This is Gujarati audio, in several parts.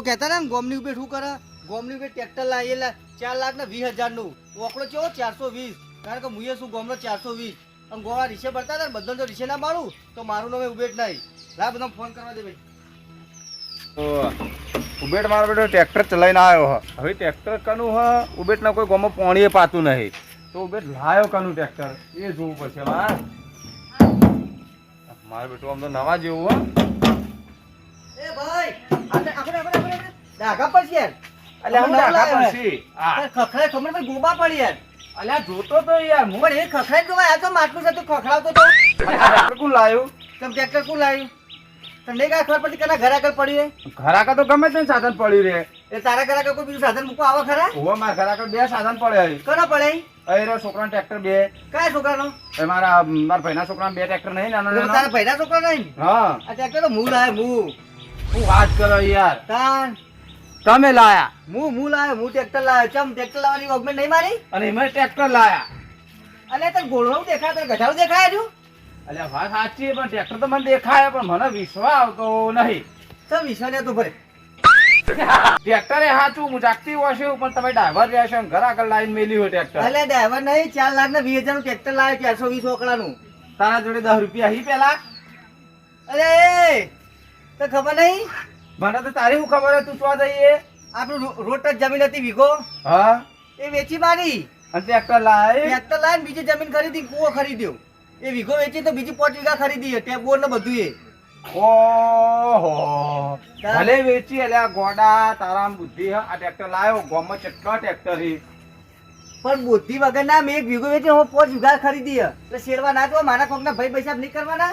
લોકો કહેતા ને ગોમની ઉપર શું કરે ગોમની ઉપર ટ્રેક્ટર લાવીએ ચાર લાખ ને વીસ હજારનું. ઓકડો કેવો ચારસો વીસ. કારણ કે મુએ શું ગોમનો ચારસો વીસ. અને ગોળા રીસે ભરતા હતા બધા જો રીસે ના મારું તો મારું નામ ઉબેટ નહીં. લા બધા ફોન કરવા દે ભાઈ. ઉબેટ મારો બેટો ટ્રેક્ટર ચલાવીને આવ્યો હ. હવે ટ્રેક્ટર કનું હ ઉબેટ ના કોઈ ગામમાં પોણીએ પાતું નહીં. તો ઉબેટ લાયો કનું ટ્રેક્ટર? એ જોવું પડશે હા. મારો બેટો આમ તો નવા જેવું હ. એ ભાઈ ડાઘા યાર. હું ગોબા પડી યાર. અલ્યા જોતો તો યાર. હું પણ એ ખખડાય તો આ તો માટલું છે તું ખખડાવતો તો. ટ્રેક્ટર કોણ લાયું? તમે ટ્રેક્ટર કોણ લાવ્યું તમને કઈ ખબર પડતી કેના ઘર આગળ પડ્યું એ? ઘરાકા તો ગમે તે સાધન પડ્યું રે. એ તારા ઘર આગળ કોઈ બીજું સાધન મૂકવા આવે ખરા? ઓવા મારા આગળ બે સાધન પડે કોના પડે? અહીં રે છોકરાના ટ્રેક્ટર બે. કયા છોકરાનો? એ મારા મારા ભાઈના છોકરા બે ટ્રેક્ટર નહીં નાના તો તારા ભાઈના છોકરા નહીં? હા. આ ટ્રેક્ટર તો મૂળ આવે હું. હું વાત કરો યાર. તાન. તમે લાયા? હું હું લાયો? હું ટ્રેક્ટર લાયો. ચમ ટ્રેક્ટર લાવવાની ગવર્મેન્ટ નહીં મારી? અને એમાં ટ્રેક્ટર લાયા. અને તને ગોળવું દેખાય તને ગધાડું દેખાય છું અલ્યા વાત સાચી પણ ટ્રેક્ટર તો મને દેખાય પણ મને વિશ્વાસ આવતો નહીં. ચમ વિશ્વાસ તું ભરે. ટ્રેક્ટર એ સાચું હું જાગતી હશે પણ તમે ડ્રાઈવર રહેશો ઘર આગળ લાઈન મેલી હોય ટ્રેક્ટર એટલે ડ્રાઈવર નહીં ચાર લાખ ને વીસ હજારનું ટ્રેક્ટર લાવે ચારસો વીસ ઓકડાનું. તારા જોડે દસ રૂપિયા હી પેલા? અરે તો ખબર નહીં? મને તો તારી શું ખબર તું ચો જઈએ આપણું રો- રોડ ટચ જમીન હતી વીઘો હા. એ વેચી મારી. અને ટ્રેક્ટર લાય. ટ્રેક્ટર લાવીને બીજી જમીન ખરીદી કૂવો ખરીદ્યો. એ વીઘો વેચી તો બીજી પાંચ વીઘા ખરીદી ટેપ બોર્ડ ને બધું એ. ઓહો. ભલે વેચી એટલે ગોડા તારામ બુદ્ધિ આ ટ્રેક્ટર લાયો. ગોમ ચટકા ટ્રેક્ટર હી પણ બુદ્ધિ વગર ના મેં એક વીઘો વેચી હું પાંચ વીઘા ખરીદી. એટલે શેરવા ના તો મારા કોકના ભાઈ પૈસા નહીં કરવાના?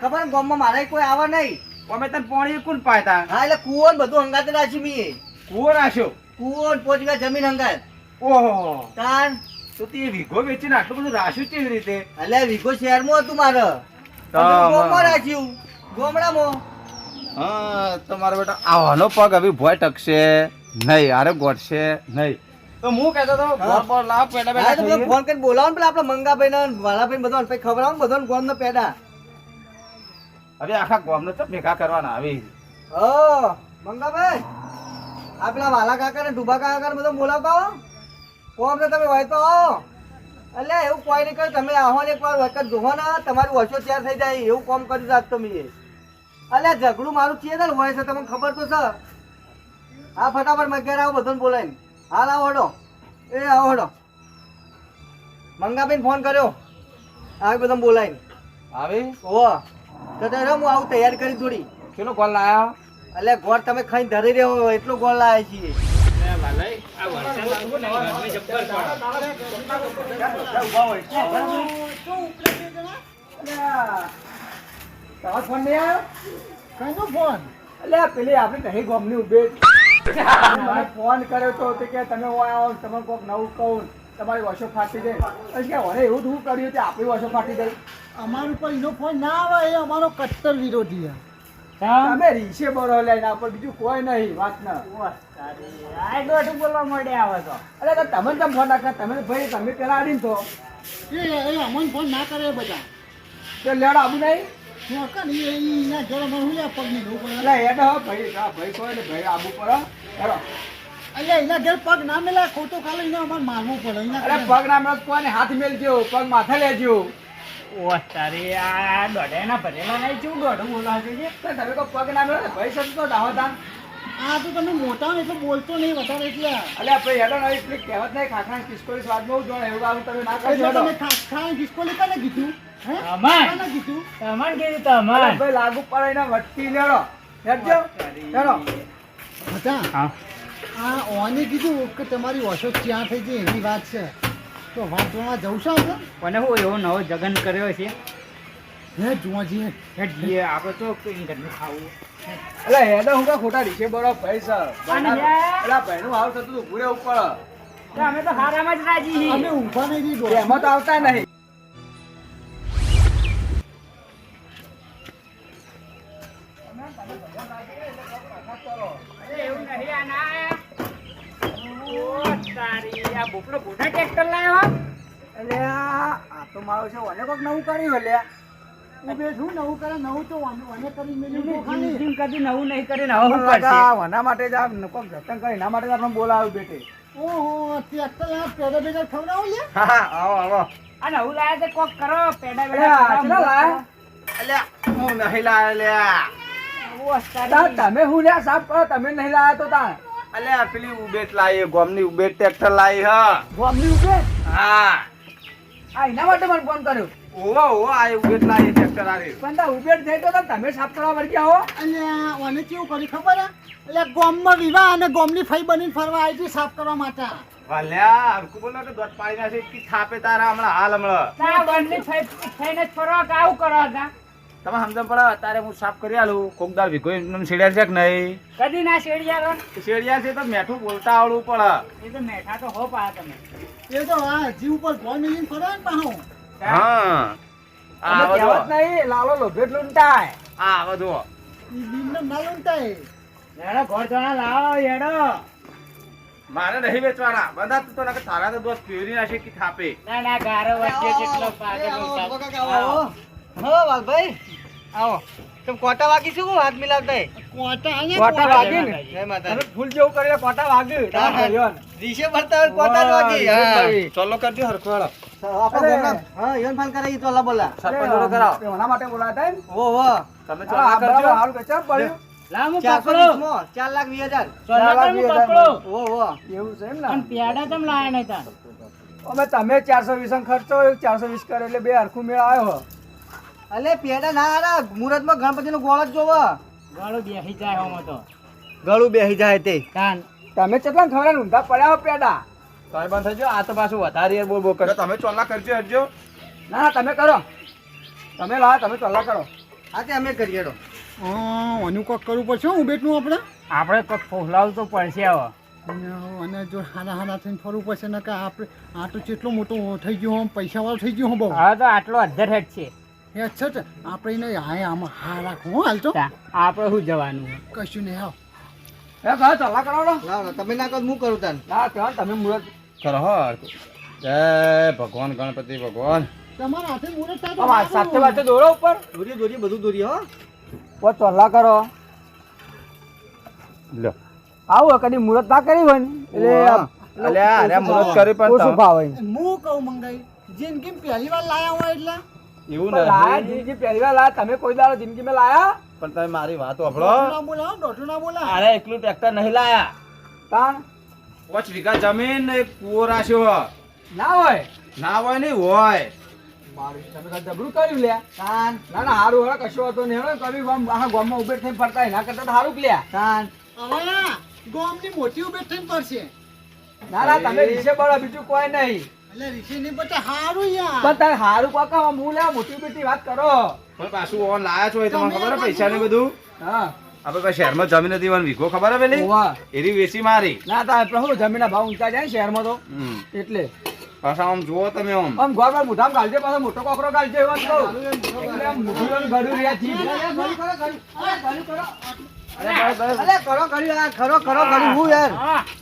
ખબર ગામમાં મારા કોઈ આવે નહીં. અમે તને પોણી કોણ પાયતા હા એટલે કૂવો બધું હંગાત રાખ્યું મી કુવો નાખ્યો? કૂવો ને પાંચ જમીન હંગાત. ઓહો. તાન. તો તે વીઘો વેચીને આટલું બધું રાખ્યું કેવી રીતે? એટલે વીઘો શહેરમાં હતું મારે. તો રાખ્યું રાખ્યું. ગામડામાં. હા તમારો બેટા આવાનો પગ હવે ભોય ટકશે. નહીં અરે ગોઠશે નહીં. તો હું કહેતો તો બોર બોર લાવ પેડા પેડા ફોન કરીને બોલાવો ને પેલા આપણે મંગાભાઈ ને વાલાભાઈ બધો ખબર આવે બધો ગોમ નો પેડા. હવે આખા ગામને તો ભેગા કરવાના આવી ઓ મંગાભાઈ આ પેલા વાલા કાકા ને ડૂબા કાકા ને બધો બોલાવતા હો. કોમ તો તમે હોય તો આવો. એટલે એવું કોઈ નહીં કરે તમે આવો ને એકવાર વખત જોવો ને તમારું ઓછો તૈયાર થઈ જાય એવું કોમ કરી રાખતો મેં એટલે ઝઘડું મારું છે ને હોય છે તમને ખબર તો છે. હા ફટાફટ મેં ઘેર આવો બધાને બોલાવીને. હાલ આવો હડો. એ આવો હડો. મંગાભાઈને ફોન કર્યો. આવી બધા બોલાવીને. આવી? ઓ તો તો હું આવું તૈયાર કરી થોડી. કેટલો ગોળ લાયા? એટલે ગોળ તમે ખાઈને ધરી રહ્યો એટલો ગોળ લાવે છીએ. તમારો ફોન નહીં આવ્યો? કઈનો ફોન? એટલે પેલી આપણે કઈ ગોમની ઉભે મને ફોન કર્યો તો કે તમે આવો તમે કોઈક નવું કહું તમારી વર્ષો ફાટી જાય. એટલે કે હવે એવું શું કર્યું કે આપણી વર્ષો ફાટી જાય. અમારું ઉપર એનો ફોન ના આવે એ અમારો કટ્ટર વિરોધી છે. તમે રીશે બોલો લઈને આપણ બીજું કોઈ નહીં વાત ના. બોલવા મળે આવે તો અરે તો તમે કેમ ફોન નાખા તમે ભાઈ તમે પેલા આવીને તો એ એ અમન ફોન ના કરે બધા. તો લેડ આબુ નહીં? પગ નહીં ધોવું એટલે હેડ હો ભાઈ હા ભાઈ કોઈ ને મેલા ખોટું ખાલી મારવું પડે. પગ ના મળે તો કોઈને હાથ મેલજો પગ માથે લેજો. ઓ તારી આ દોઢેના ભરેલા નહીં ચેવું દોઢું બોલાવજો છે તો તમે કોઈ પગ ના મળે ભાઈ સમજો ડાહો તાન આ તો તમે મોટા ને એટલે બોલતો નહીં વધારે એટલે. અલ્યા ભાઈ હેડો નહીં એટલી કહેવત નહીં ખાખરા કિસ્કોરી સ્વાદ બહુ જોડે એવું આવું તમે ના એટલે તમે કીધું? હે? કીધું? તમાન કીધું અરે ભાઈ લાગુ પડે ને વટકી લેડો હેડજો. હેડો. હતા હા. આ ઓને કીધું કે તમારી ઓછો ક્યાં થઈ જાય એવી વાત છે. તો વાત જોવા જવું છે આપણે કોને હું એવો નવો જગન કર્યો છે. હે જોવા જઈએ હેડીએ આપણે તો કોઈ ઘરનું ખાવું. એટલે હેડો હું કા ખોટા રીશે બરો ભાઈ સર. એટલે ભાઈનું હાવ થતું હતું ઘૂરે ઉપર. અમે તો હારામાં જ રાજી અમે ઊંઘવા નહીં દીધો એમાં તો આવતા નહીં. તારી આ બોકડો મોટા ટ્રેક્ટર લાવ્યો એટલે આ આ તો મારો છે ઓને કોક નવું કર્યું એટલે ઉભે નવું કરે? નવું તો વાને કરી મેલ્યું તો ખાલી. જિંદગી કદી નવું નહીં કરીને હવે શું કરશે આ માટે જ આ કોક જતન કરે એના માટે જ આપણે બોલાવ્યું બેટે. ઓહો ટ્રેક્ટર લાવ પેડા બેડા ખવડાવો લે? હા હા આવો આવો. આ નવું લાયા છે કોક કરો પેડા બેડા આ લાયા? અલ્યા હું નહીં લાયો લ્યા. તમે હું લ્યા સાફ કરો તમે નહીં લાયા તો તા અલ્યા પેલી ઉબેટ લાવી ગોમની ઉબેટ ટ્રેક્ટર લાવી હા. ગોમની ઉબેટ હા. આ એના માટે મને ફોન કર્યો. ઓવો ઓવો આ ઉબેટ લાવી ટ્રેક્ટર આવી પણ તા ઉબેટ થઈ તો તમે સાફ કરવા વળી ગયા હો. અને વાને કેવું કરી ખબર હે? એટલે ગોમમાં વિવાહ અને ગોમની ફઈ બનીને ફરવા આવી હતી સાફ કરવા માટે. ભલ્યા હરકુ બોલો કે દોટ પાડી નાખે કે થાપે તારા હમણાં હાલ હમણાં. ના, બંને થઈ- થઈને જ ફરો આવું કરો હતા? તમે સમજણ પડે અત્યારે હું સાફ કરી આલું. કોક દાળ ભીખો એમ શેડિયા છે કે નહીં? કદી ના શેડિયા શેડિયા છે તો મેઠું બોલતા આવડવું પડે. એ તો મેઠા તો હો પા તમે. એ તો આ જીવ ઉપર ભોય મેલીને ફરવા ને પાહો. હા. આ કહેવત નહીં લાલો લોભેટ લૂંટાય. આ બધો. ઈ બીમને ના લૂંટાય. હેડો ઘર જણા લાવો એડો મારે નહીં વેચવાના. બધા તું તો નકર તારા તો દોસ્ત પીવરી નાખે કે થાપે. ના ના ગારો વચ્ચે કેટલો પાગલ આવો હો વાલભાઈ. આવો. તમે કોટા વાગી શું હાથ મિલાવતા કોટા કોટા વાગી ને? જય તમે ફૂલ જેવું કરીને કોટા વાગ્યું તારા રીશે ભરતા હોય કોટા વાગી. હા. ચલો કરજો હરખો હાલો હા, ઈવન ફાન કરે તો અલ્લા બોલા. સરપંચ જોડે કરાવો. એના માટે બોલાતા ઓ, ઓ. તમે ચાલો, આ કરજો. હારું કે ચાલ પડ્યું. લાવ પકડો વીસમાં, ચાર લાખ વીસ હજાર. સોના ચાલો, હું પકડો ઓ. એવું છે એમ ને? પણ પેડા તમ લાયા નહીં તા અમે તમે ચારસો વીસ ખર્ચો ચારસો વીસ કરે એટલે બે હરખું મેળ આવ્યો. અલે પેડા ના હારા, મુહૂર્તમાં ગણપતિનો ગોળ જ જોવો. ગળું બેસી જાય હોમાં તો. ગળું બેસી જાય તે. કાન તમે કેટલા ખબર ઊંધા પડ્યા હો પેડા? તમે બંધ થજો આ તો પાછું વધારે બોલ બોલ કરજો તમે ચોલા કરજો હજો ના ના તમે કરો. તમે લાવો તમે ચોલા કરો. હા તે અમે કરીએ તો. હા અનુ કોક કરવું પડશે હું બેટનું આપણે? આપણે કોક ફોલાવું તો પડશે હવે. અને જો હાના હાના થઈને ફરવું પડશે ને કે આપણે આ તો કેટલો મોટો થઈ ગયો હોમ પૈસા વાળો થઈ ગયો હોમ બહુ. હા તો આટલો અધર હેડ છે. એ છે આપણે એને હા આમાં હા રાખો હો હાલ આપણે શું જવાનું કશું નહીં આવ એ કહો ચલ્લા કરાવો લાવો તમે ના કરો હું કરું તાન. ના કહો તમે મુહૂર્ત કરો હો જય ભગવાન ગણપતિ ભગવાન. તમારા હાથે મુહૂર્ત થાય તો આ વાત સાથે વાત દોરો ઉપર? દોરીએ, દોરીએ, બધું દોરીએ, હો. ઓ ચલ્લા કરો. લ્યો. આવું કદી મુહૂર્ત ના કરી હોય ને એટલે અરે મુહૂર્ત કર્યું પણ ઓછું તમે- હું કહું મંગાઈ જિંદગી પહેલી વાર લાયા હોય એટલે? એવું ના લાયા જિંદગી પહેલી વાર લાયા. તમે કોઈ દાડો જિંદગીમાં લાયા? પણ તમે મારી વાત સાંભળો ના બોલા ડોઠું ના બોલા અરે એકલું ટ્રેક્ટર નહીં લાયા. તાણ? પાંચ વીઘા જમીન ને કુવો રાખ્યો. ના હોય? ના હોય નહીં હોય. મારું તમે જબરું કર્યું લ્યા. તાન ના ના હારું હવે કશું હતો નહીં. હવે કभी આ ગામમાં ઉભે થઈને ફરતા એના કરતા તો હારું જ લ્યા. તાન. હવે ગોમની મોટી ઉભેટ થઈને પડશે ના ના તમે રીસે બળો બીજું કોઈ નહીં. હારું યાર. પણ તારે હારું કાકા હું લ્યા મોટી બેટી વાત કરો. પણ પાછું ઓન લાયા છો એ તમને ખબર હે પૈસા ને બધું? હા. આપણે પાસે શહેરમાં જમીન હતી વીઘો ખબર હે પેલી. એરી વેચી મારી. ના તારે પ્રભુ જમીનના ભાવ ઊંચા જાય શહેરમાં તો? એટલે. પાછા આમ જુઓ તમે આમ. આમ ઘર પર મુઠામ ગાલજે પાછો મોટો કોકરો ગાલજે એવા જ એટલે આમ મુઠીઓનું ગળું રહ્યા અલે, કરો, કર્યું, આ ખરો, ખરો, કર્યું, હું યાર.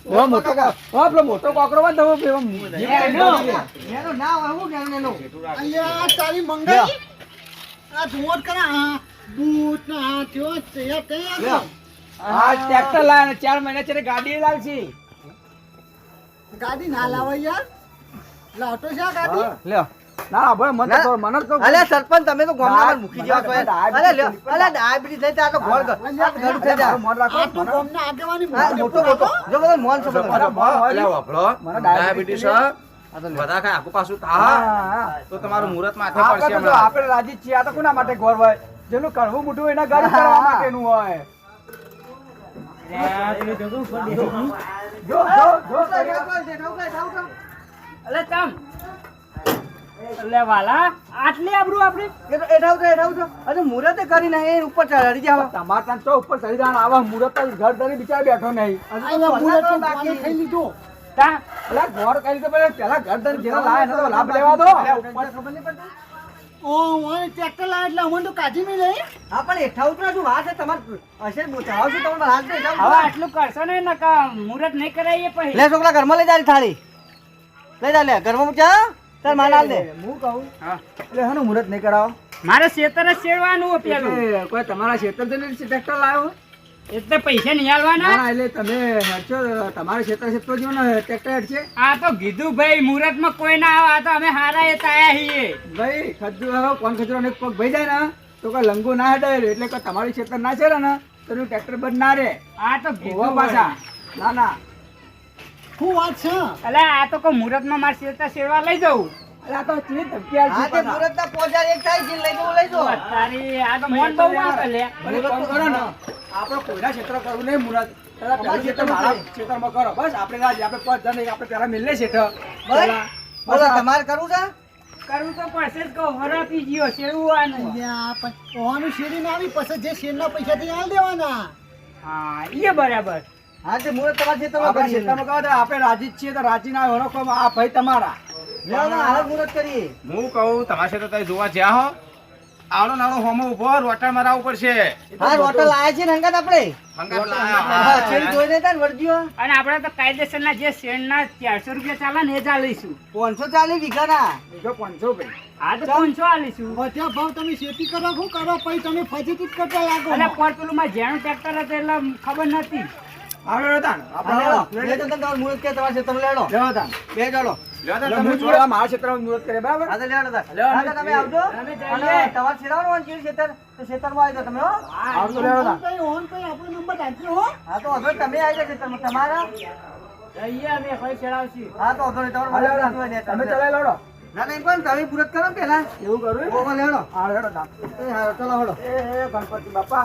એવો મોટો હા, પેલો મોટો કોકરો હોય ને તો એવો જીભ લઈને એનો. દોડી દે. એનું ના હોય, હું કેવું એનું? અલ્યા તારી મંગાઈ આ જુઓ જ બૂટ ને થયો તૈયાર લ્યો. આ ટ્રેક્ટર લાવે ચાર મહિના છે ગાડી લાવશે ગાડી ના લાવાય યાર લાવતો છે ગાડી લ્યો ના ના ભાઈ મને તો મને તો અલે, સરપંચ, તમે તો ગામના મૂકી મને જાઓ છો તો અલે, લ્યો. અલે, ડાયાબિટીસ થઈ જાય તો ગોળ ગળ. અલ્યા, ગળું થઈ જાય. મોઢ રાખો આ તો મને- ગામના આગેવાની મોટો, મોટો. જો બધો મોન છે. મને અલ્યા વાપરો મને ડાયાબિટીસ. આ તો લ્યો. બધા ખાય આખું પાછું હા. તો તમારું મુહૂર્ત માથે આપણે પડશે તો. આપણે રાજી જ છીએ આ તો કોના માટે ઘર હોય જેનું કરવું મોટું હોય એના ગાડી કરવા માટેનું હોય જો. જો જો જો અલે તમ અલે વાલા આટલી આબરૂ આપણે? એ તો એઠાવ તો. હજુ મુહૂર્તે કરી ને ઉપર ચડી જાવ તમાર ત્યાં તો ઉપર ચડી જવાનું આવા મુરત ઘર ધરી બિચાર બેઠો નહીં. અહીંયા મુરત તો કોને ખાઈ લીધો. તા એટલે ઘર કરી તો પેલા પેલા ઘર ધરી જેના લાય તો લાભ લેવા દો. ઉપર ખબર નહીં પડતી? ઓ ઓય ટ્રેક્ટર લાવે એટલે અમને તો કાઢી નહીં હા પણ એઠાવ તો શું વાત છે તમારે હશે તમારે નહીં હવે આટલું કરશો ને નકા મુહૂર્ત નહીં કરાવીએ પછી. લે છોકરા ઘરમાં લઈ જા રી થાળી. લઈ જા લે ઘરમાં મૂક્યા તાર માને આલ દે. હું કહું? હા. એટલે હનું મુહૂર્ત નહીં કરાવો. મારે શેતર જ શેરવાનું પેલું. કોઈ તમારા શેતર જઈને ટ્રેક્ટર લાવ્યો એટલે પૈસા નહીં આલવાના? ના, એટલે તમે હરચો તમારે ક્ષેત્ર ક્ષેત્ર જો ને ટ્રેક્ટર હેડશે આ તો કીધું ભાઈ મુહૂર્તમાં કોઈ ના આવે. આ તો અમે હારા એ તાયા છીએ. ભાઈ ખજુ હવે કોણ ખજરો ને પગ ભાઈ જાય ને તો કોઈ લંગો ના હેડે એટલે કે તમારી ક્ષેત્ર ના છે ને તો ટ્રેક્ટર બંધ ના રે આ તો ગોવા પાછા. ના ના. શું વાત છે? અલે આ તો કો મુહૂર્તમાં મારે ખેતર શેરવા લઈ જવું. એટલે આ તો લઈ ધમકી લઈ પાછા. તારી આ તો મોન બહુ આપે લે પણ તો કરો ને. આપણો કોઈના ક્ષેત્ર કરવું નહીં મુરત. પેલા પહેલું ક્ષેત્ર મારા ક્ષેત્રમાં કરો. બસ આપણે રાજી આપણે પાંચ જણ એક આપણે પેલા મિલને ક્ષેત્ર પેલા- બસ આ- કરવું તો પડશે જ કહું હરાપી ગયો શેરવાનું અલ્યા, પણ ઓવાનું શેરીને આવી પછી જે શેરના પૈસાથી આલ દેવાના. હા એ બરાબર. કહો તો આપણે રાજી જ છીએ તો રાજી ના હોય આ ભાઈ તમારા. હું કહું તમારે છે તો તમે જોવા જ્યાં હો આવડો નાનો હોમો ઊભો રોટર મરાવવું પડશે મંગાત લાયા. અને આપણે તો કાયદેસરના જે શેરના ચારસો રૂપિયા ચાલે ને એ જ આલીશું. પાંચસો ચાલીસ વીઘાના. બીજો પાંચસો ભાઈ. આ તો પાંચસો આલીશું. વધ્યા ભાવ તમે શેતી કરો શું કરો? પછી તમે ફજીતી જ કરતા લાગો. અને પર પેલું માં જેનું ટ્રેક્ટર હતું એટલે ખબર નથી લેતા ને, આપણે લેતા. તા. ચાલો. તો તમે હું જોડે. આ મારા ક્ષેત્રમાં મુહૂર્ત કરે બરાબર? અમે જઈએ. આવજો લેવા તા. ઓન કઈ ઓન કઈ આપણો નંબર આપજો હો. જઈએ અમે ફરી ચડાવશું. હા, લેવા તા. તમે ચલાવી લેવડો. એવું કરવું લેડો હા, તા. એ, ગણપતિ બાપા.